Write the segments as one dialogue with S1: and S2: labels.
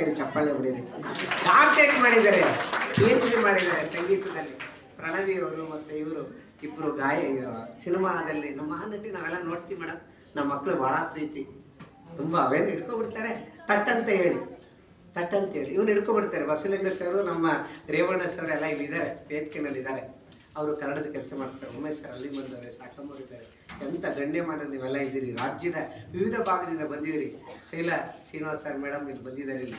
S1: ಸೇರಿ ಚಪ್ಪಾಳೆ ಹೊಡಿದೆ. ಕಾಂಟ್ಯಾಕ್ಟ್ ಮಾಡಿದ್ದಾರೆ? ಪಿ ಎಚ್ ಡಿ ಮಾಡಿದ್ದಾರೆ ಸಂಗೀತದಲ್ಲಿ. ಪ್ರಣವಿ ಅವರು ಮತ್ತೆ ಇವರು ಇಬ್ಬರು ಗಾಯ ಸಿನಿಮಾದಲ್ಲಿ ನಮ್ಮ ಮಹಾನಟಿ ನಾವೆಲ್ಲ ನೋಡ್ತೀವಿ ಮೇಡಮ್ ನಮ್ಮ ಮಕ್ಕಳು ಭಾಳ ಪ್ರೀತಿ. ತುಂಬ ಅವೇನು ಹಿಡ್ಕೊಬಿಡ್ತಾರೆ? ತಟ್ಟಂತ ಹೇಳಿ. ತಟ್ಟಂತ ಹೇಳಿ. ಇವ್ನು ಹಿಡ್ಕೊಬಿಡ್ತಾರೆ. ಬಸವಲಿಂಗ ಸರ್, ನಮ್ಮ ರೇವಣ್ಣ ಸರ್ ಎಲ್ಲ ಇಲ್ಲಿದ್ದಾರೆ ವೇದಿಕೆನಲ್ಲಿ ಇದ್ದಾರೆ ಅವರು ಕನ್ನಡದ ಕೆಲಸ ಮಾಡ್ತಾರೆ ಉಮೇಶ್ ಸರ್ ಅಲ್ಲಿ ಬಂದವರೆ ಸಾಕಮ್ಮರು ಇದ್ದಾರೆ. ಎಂಥ ಗಣ್ಯಮಾನ ನೀವೆಲ್ಲ ಇದ್ದೀರಿ. ರಾಜ್ಯದ ವಿವಿಧ ಭಾಗದಿಂದ ಬಂದಿದ್ದೀರಿ. ಶೈಲಾ ಶ್ರೀನಿವಾಸ್ ಸರ್, ಮೇಡಮ್ ಇಲ್ಲಿ ಬಂದಿದ್ದಾರೆ ಇಲ್ಲಿ.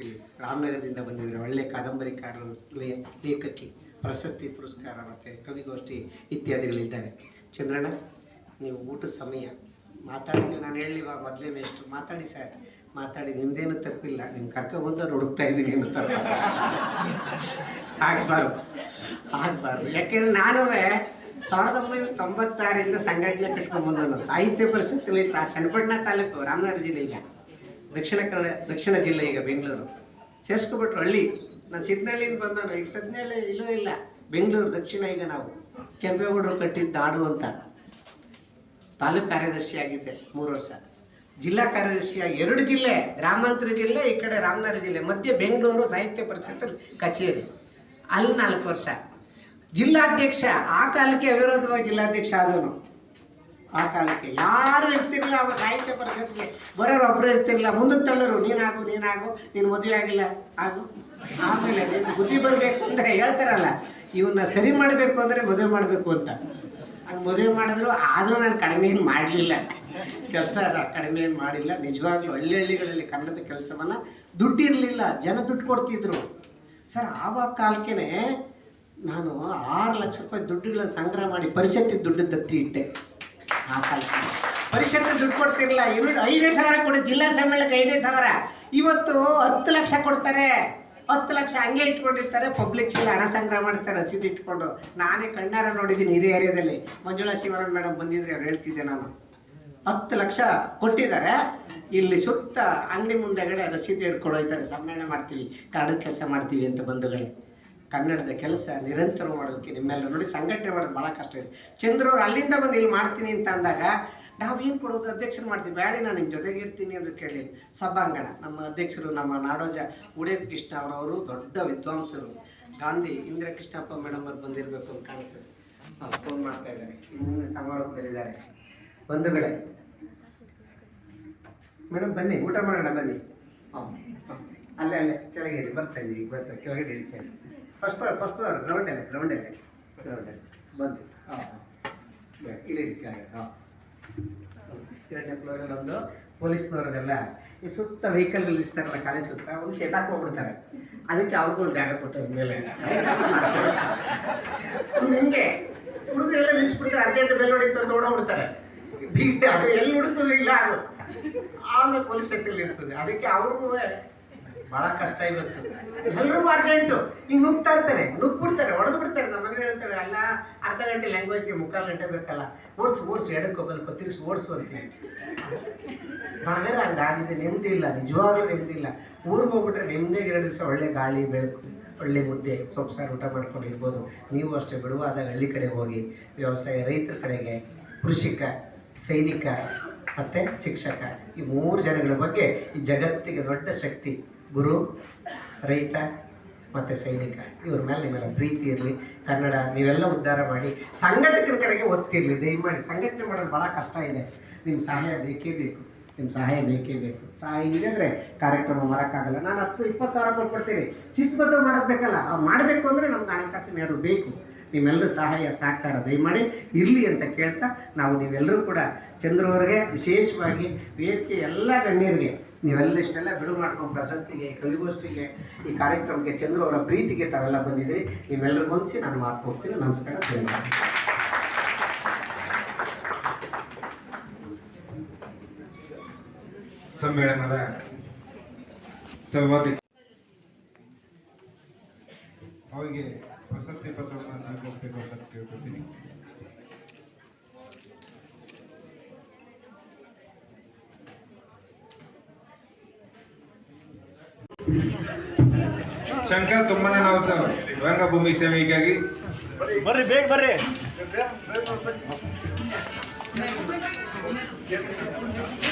S1: ಇಲ್ಲಿ ರಾಮನಗರದಿಂದ ಬಂದಿದ್ದಾರೆ. ಒಳ್ಳೆ ಕಾದಂಬರಿಕಾರರು ಲೇ- ಲೇಖಕಿ, ಪ್ರಶಸ್ತಿ ಪುರಸ್ಕಾರ ಮತ್ತು ಕವಿಗೋಷ್ಠಿ ಇತ್ಯಾದಿಗಳಿದ್ದಾವೆ. ಚಂದ್ರಣ್ಣ, ನೀವು ಊಟದ ಸಮಯ ಮಾತಾಡ್ತೀವಿ. ನಾನು ಹೇಳಿವ ಮೊದಲೇ ಮೇಷ್ಟು ಮಾತಾಡಿ ಸರ್. ಮಾತಾಡಿ ನಿಮ್ದೇನು ತಪ್ಪಿಲ್ಲ ನಿಮ್ಮ ಕರ್ಕೊಬಂದವ್ರು ಹುಡುಕ್ತಾ ಇದ್ದೀನಿ ಅಂತಾರೆ ಆಗ್ಬಾರ್ದು ಆಗ್ಬಾರ್ದು. ಯಾಕೆಂದ್ರೆ ನಾನು ಸಾವಿರದ ಒಂಬೈನೂರ ತೊಂಬತ್ತಾರಿಂದ ಸಂಘಟನೆ ಕಟ್ಕೊಂಡ್ ಬಂದನು ಸಾಹಿತ್ಯ ಪರಿಸ್ಥಿತಿ ತಾ, ಚನ್ನಪಟ್ಟಣ ತಾಲೂಕು ರಾಮನಗರ ಜಿಲ್ಲೆ ಈಗ. ದಕ್ಷಿಣ ಕನ್ನಡ, ದಕ್ಷಿಣ ಜಿಲ್ಲೆ ಈಗ ಬೆಂಗಳೂರು. ಸೇರಿಸ್ಕೊಬಿಟ್ರು ಹಳ್ಳಿ ನಾನು ಸಿದ್ನಹಳ್ಳಿಯಿಂದ ಬಂದವನು. ಈಗ ಸಿದ್ನಹಳ್ಳಿ ಇಲ್ಲೂ ಇಲ್ಲ. ಬೆಂಗಳೂರು, ದಕ್ಷಿಣ ಈಗ ನಾವು. ಕೆಂಪೇಗೌಡರು ಕಟ್ಟಿದ್ದ ನಾಡು ಅಂತ. ತಾಲೂಕು ಕಾರ್ಯದರ್ಶಿ ಆಗಿದ್ದೆ ಮೂರು ವರ್ಷ. ಜಿಲ್ಲಾ ಕಾರ್ಯದರ್ಶಿಯ ಎರಡು ಜಿಲ್ಲೆ, ಗ್ರಾಮಾಂತರ ಜಿಲ್ಲೆ, ಈ ಕಡೆ ರಾಮನಗರ ಜಿಲ್ಲೆ, ಮಧ್ಯೆ ಬೆಂಗಳೂರು ಸಾಹಿತ್ಯ ಪರಿಷತ್ತಲ್ಲಿ ಕಚೇರಿ. ಅಲ್ಲಿ ನಾಲ್ಕು ವರ್ಷ. ಜಿಲ್ಲಾಧ್ಯಕ್ಷ, ಆ ಕಾಲಕ್ಕೆ ಅವಿರೋಧವಾಗಿ ಜಿಲ್ಲಾಧ್ಯಕ್ಷ ಆದನು ಆ ಕಾಲಕ್ಕೆ ಯಾರು ಇರ್ತಿರ್ಲಿಲ್ಲ, ಅವ ಸಾಹಿತ್ಯ ಪರಿಷತ್ಗೆ ಬರೋರು ಒಬ್ಬರು ಇರ್ತಿರ್ಲಿಲ್ಲ. ಮುಂದಕ್ಕೆ ತಳ್ಳರು, ನೀನಾಗು ನೀನಾಗು, ನೀನು ಮದುವೆ ಆಗಿಲ್ಲ, ಆಗು. ಆಮೇಲೆ ನೀನು ಬುದ್ಧಿ ಬರಬೇಕು ಅಂದರೆ ಹೇಳ್ತಾರಲ್ಲ ಇವನ್ನ ಸರಿ ಮಾಡಬೇಕು ಅಂದರೆ ಮದುವೆ ಮಾಡಬೇಕು ಅಂತ. ಅದು ಮದುವೆ ಮಾಡಿದ್ರು, ಆದರೂ ನಾನು ಕಡಿಮೆ ಏನು ಮಾಡಲಿಲ್ಲ. ಕೆಲಸ ಕಡಿಮೆ ಏನು ಮಾಡಿಲ್ಲ. ನಿಜವಾಗ್ಲೂ ಹಳ್ಳಿ ಹಳ್ಳಿಗಳಲ್ಲಿ ಕನ್ನಡದ ಕೆಲಸವನ್ನು ದುಡ್ಡಿರಲಿಲ್ಲ. ಜನ ದುಡ್ಡು ಕೊಡ್ತಿದ್ರು. ಸರ್, ಆವಾಗ ಕಾಲಕ್ಕೆ ನಾನು ಆರು ಲಕ್ಷ ರೂಪಾಯಿ ದುಡ್ಡುಗಳನ್ನ ಸಂಗ್ರಹ ಮಾಡಿ ಪರಿಷತ್ತಿಗೆ ದುಡ್ಡು ದತ್ತಿ ಇಟ್ಟೆ. ಆ ಕಾಲಕ್ಕೆ. ಪರಿಷತ್ ದುಡ್ಡು ಕೊಡ್ತಿರಲಿಲ್ಲ. ಇವರು ಐದೇ ಸಾವಿರ ಕೊಡಿ, ಜಿಲ್ಲಾ ಸಮ್ಮೇಳನಕ್ಕೆ ಐದೇ ಸಾವಿರ. ಇವತ್ತು ಹತ್ತು ಲಕ್ಷ ಕೊಡ್ತಾರೆ. ಹತ್ತು ಲಕ್ಷ ಹಂಗೆ ಇಟ್ಕೊಂಡಿರ್ತಾರೆ. ಪಬ್ಲಿಕ್ ಎಲ್ಲ ಹಣ ಸಂಗ್ರಹ ಮಾಡ್ತಾರೆ, ರಸೀದಿ ಇಟ್ಕೊಂಡು. ನಾನೇ ಕಣ್ಣಾರ ನೋಡಿದ್ದೀನಿ ಇದೇ ಏರಿಯಾದಲ್ಲಿ. ಮಂಜುಳಾ ಶಿವರಾಜ್ ಮೇಡಮ್ ಬಂದಿದ್ರೆ ಅವ್ರು ಹೇಳ್ತಿದ್ದೆ ನಾನು. ಹತ್ತು ಲಕ್ಷ ಕೊಟ್ಟಿದ್ದಾರೆ. ಇಲ್ಲಿ ಸುತ್ತ ಅಂಗಡಿ ಮುಂದೆಗಡೆ ರಸೀದಿ ಹಿಡ್ಕೊಂಡು ಹೋಗ್ತಾರೆ. ಸಮ್ಮೇಳನ ಮಾಡ್ತೀವಿ ಕನ್ನಡದ ಕೆಲಸ ಮಾಡ್ತೀವಿ ಅಂತ ಬಂಧುಗಳೇ. ಕನ್ನಡದ ಕೆಲಸ ನಿರಂತರ ಮಾಡೋದಕ್ಕೆ ನಿಮ್ಮೆಲ್ಲ ನೋಡಿ, ಸಂಘಟನೆ ಮಾಡೋದು ಭಾಳ ಕಷ್ಟ ಇದೆ. ಚಂದ್ರವ್ರು ಅಲ್ಲಿಂದ ಬಂದು ಇಲ್ಲಿ ಮಾಡ್ತೀನಿ ಅಂತ ಅಂದಾಗ, ನಾವು ಏನು ಕೊಡೋದು? ಅಧ್ಯಕ್ಷರು ಮಾಡ್ತೀವಿ. ಬೇಡ, ನಾನು ನಿಮ್ಮ ಜೊತೆಗೆ ಇರ್ತೀನಿ ಅಂತ ಕೇಳಿ. ಸಭಾಂಗಣ, ನಮ್ಮ ಅಧ್ಯಕ್ಷರು, ನಮ್ಮ ನಾಡೋಜ ಉಡೇ ಕೃಷ್ಣ ಅವರವರು ದೊಡ್ಡ ವಿದ್ವಾಂಸರು. ಗಾಂಧಿ ಇಂದಿರಾ ಕೃಷ್ಣಪ್ಪ ಮೇಡಮ್ ಅವ್ರು ಬಂದಿರಬೇಕು ಅಂತ ಕಾಣ್ತದೆ ಫೋನ್ ಮಾಡ್ತಾ ಇದ್ದಾರೆ. ಇನ್ನೂ ಸಮಾರೋಹದಲ್ಲಿದ್ದಾರೆ ಬಂಧುಗಳೇ ಮೇಡಮ್, ಬನ್ನಿ, ಊಟ ಮಾಡೋಣ, ಬನ್ನಿ. ಹಾಂ ಅಲ್ಲೇ ಅಲ್ಲೇ, ಕೆಳಗೆ ಇರಿ, ಬರ್ತಾ ಇದ್ದೀವಿ ಬರ್ತಾ, ಕೆಳಗೆ ಇಳಿತೇನೆ ಫಸ್ಟ್ ಫ್ಲೋರ್ ಫಸ್ಟ್ ಫ್ಲೋರ್ ಗ್ರೌಂಡಲ್ಲೇ ಗ್ರೌಂಡಲ್ಲೇ ಗ್ರೌಂಡಲ್ಲಿ ಬಂದು. ಹಾಂ ಹಾಂ. ಇಳಿರಿ ಕೆಳಗೆ, ಹಾಂ. ಎರಡನೇ ಫ್ಲೋರಲ್ಲಿ ಒಂದು ಪೊಲೀಸ್ನವ್ರದೆಲ್ಲ ಈ ಸುತ್ತ ವೆಹಿಕಲ್ಗಳು ನಿಲ್ಲಿಸ್ತಾರಲ್ಲ ಕಾಲೇಜ್ ಸುತ್ತ, ಒಂದು ಶೆಡ್ ಹೋಗ್ಬಿಡ್ತಾರೆ ಅದಕ್ಕೆ ಅವ್ರಿಗೂ ಒಂದು ಜಾಗ ಕೊಟ್ಟು ಮೇಲೆ. ಹಿಂಗೆ. ಹುಡುಗರೆಲ್ಲ ನಿಲ್ಲಿಸ್ಬಿಡ್ತಾರೆ ಅರ್ಜೆಂಟ್ ಬೆಲ್ ಹೊಡಿತು ಅಂತ ಓಡೋಗ್ಬಿಡ್ತಾರೆ. ಬೀಗ ಅದು ಎಲ್ಲಿ ಹುಡುಕಿದ್ರು ಇಲ್ಲ ಅದು. ಆಮೇಲೆ ಪೊಲೀಸ್ ಸ್ಟೇಷನ್ ಇರ್ತದೆ. ಅದಕ್ಕೆ ಅವ್ರಿಗೂ ಬಹಳ ಕಷ್ಟ ಇವತ್ತು ಎಲ್ಲರೂ ಅರ್ಜೆಂಟು ಈಗ ನುಗ್ತಾ ಇರ್ತಾರೆ. ನುಗ್ಬಿಡ್ತಾರೆ ಹೊಡೆದು ಬಿಡ್ತಾರೆ ನಮ್ಮ ಮನೇಲಿ ಹೇಳ್ತಾರೆ ಅಲ್ಲ, ಅರ್ಧ ಗಂಟೆ ಲ್ಯಾಂಗ್ವೇಜ್ಗೆ ಮುಕ್ಕಾಲು ಗಂಟೆ ಬೇಕಲ್ಲ. ಓಡಿಸು ಓಡಿಸು, ಎಡಕ್ಕೆ ಬಲ್ಕೋ ತಿರ್ಗಿಸಿ, ಓಡಿಸು ಅಂತೀವಿ ನಾವೇನು ಹಂಗಾಗಿದೆ ನೆಮ್ಮದಿ ಇಲ್ಲ. ನಿಜವಾಗ್ಲೂ ನೆಮ್ಮದಿ ಇಲ್ಲ. ಊರಿಗೆ ಹೋಗ್ಬಿಟ್ರೆ ನೆಮ್ಮದಿಗೆ ಎರಡು ದಿವಸ ಒಳ್ಳೆ ಗಾಳಿ, ಬೆಳಕು, ಒಳ್ಳೆ ಮುದ್ದೆ, ಸೊಪ್ಪು, ಸಾರು, ಊಟ ಮಾಡ್ಕೊಂಡು ಇರ್ಬೋದು. ನೀವು ಅಷ್ಟೇ ಬಿಡುವಾದಾಗ ಹಳ್ಳಿ ಕಡೆ ಹೋಗಿ ವ್ಯವಸಾಯ ರೈತರ ಕಡೆಗೆ ಕೃಷಿಕ ಸೈನಿಕ ಮತ್ತು ಶಿಕ್ಷಕ. ಈ ಮೂರು ಜನಗಳ ಬಗ್ಗೆ ಈ ಜಗತ್ತಿಗೆ ದೊಡ್ಡ ಶಕ್ತಿ. ಗುರು, ರೈತ ಮತ್ತು ಸೈನಿಕ. ಇವ್ರ ಮೇಲೆ ನಿಮ್ಮೆಲ್ಲ ಪ್ರೀತಿ ಇರಲಿ. ಕನ್ನಡ ನೀವೆಲ್ಲ ಉದ್ಧಾರ ಮಾಡಿ. ಸಂಘಟಕರ ಕಡೆಗೆ ಒತ್ತಿರಲಿ. ದಯಮಾಡಿ ಸಂಘಟನೆ ಮಾಡೋದು ಭಾಳ ಕಷ್ಟ ಇದೆ. ನಿಮ್ಮ ಸಹಾಯ ಬೇಕೇ ಬೇಕು. ನಿಮ್ಮ ಸಹಾಯ ಬೇಕೇ ಬೇಕು. ಸಹಾಯ ಇಲ್ಲದ್ರೆ ಕಾರ್ಯಕ್ರಮ ಮಾಡೋಕ್ಕಾಗಲ್ಲ. ನಾನು ಹತ್ತು ಇಪ್ಪತ್ತು ಸಾವಿರ ಕೊಟ್ಬಿಡ್ತೀನಿ. ಶಿಸ್ತುಬದ್ಧ ಮಾಡೋದು ಬೇಕಲ್ಲ. ಮಾಡಬೇಕು ಅಂದರೆ ನಮ್ಗೆ ಹಣಕಾಸಿನ ಯಾರು ಬೇಕು. ನಿಮ್ಮೆಲ್ಲರ ಸಹಾಯ ಸಹಕಾರ ದಯಮಾಡಿ ಇರಲಿ ಅಂತ ಕೇಳ್ತಾ ನಾವು ನೀವೆಲ್ಲರೂ ಕೂಡ ಚಂದ್ರವರಿಗೆ ವಿಶೇಷವಾಗಿ ವೇದಿಕೆ ಎಲ್ಲ ಗಣ್ಯರಿಗೆ ನೀವೆಲ್ಲ ಇಷ್ಟೆಲ್ಲ ಬಿಡು ಮಾಡ್ಕೊಂಡು ಪ್ರಶಸ್ತಿಗೆ, ಕವಿಗೋಷ್ಠಿಗೆ, ಈ ಕಾರ್ಯಕ್ರಮಕ್ಕೆ ಚಂದ್ರ ಅವರ ಪ್ರೀತಿಗೆ ತಾವೆಲ್ಲ ಬಂದಿದ್ದೀರಿ. ನೀವೆಲ್ಲರೂ ಹೊಂದಿಸಿ ನಾನು ಮಾತು ಹೋಗ್ತೀನಿ. ನಮಸ್ಕಾರ. ಧನ್ಯವಾದ.
S2: ಸಮ್ಮೇಳನದ ಸಭಾಪತಿ ಅವರಿಗೆ ಪ್ರಶಸ್ತಿ ಪತ್ರವನ್ನು ಸ್ವೀಕರಿಸಬೇಕು ಅಂತ ಕೇಳ್ಕೊತೀನಿ ಶಂಕರ್ ತುಮ್ಮಣ್ಣನವ ಸರ್ ರಂಗಭೂಮಿ ಸೇವೆಗಾಗಿ
S3: ಬರ್ರಿ ಬೇಗ ಬರ್ರಿ
S2: ಇದೆ ಸರ್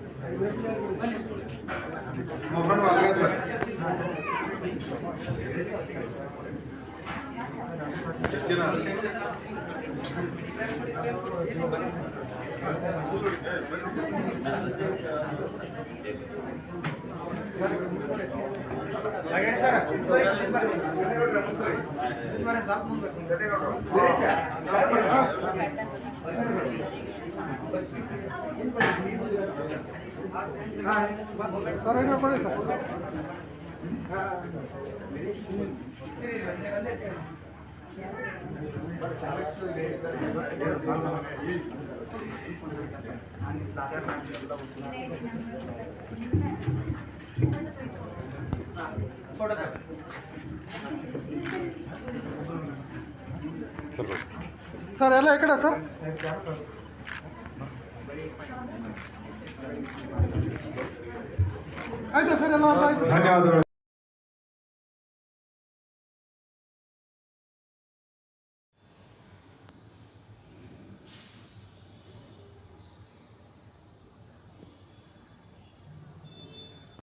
S2: ಮೋಹನ್ ವಾಲ್ಗಸ್ ಎಷ್ಟು ಜನ?
S4: ಸರ್ ಎಲ್ಲ ಈ ಕಡೆ ಸರ್ ಆಯ್ತಾ ಸರ್ ಎಲ್ಲ ಆಯ್ತು
S2: ಧನ್ಯವಾದಗಳು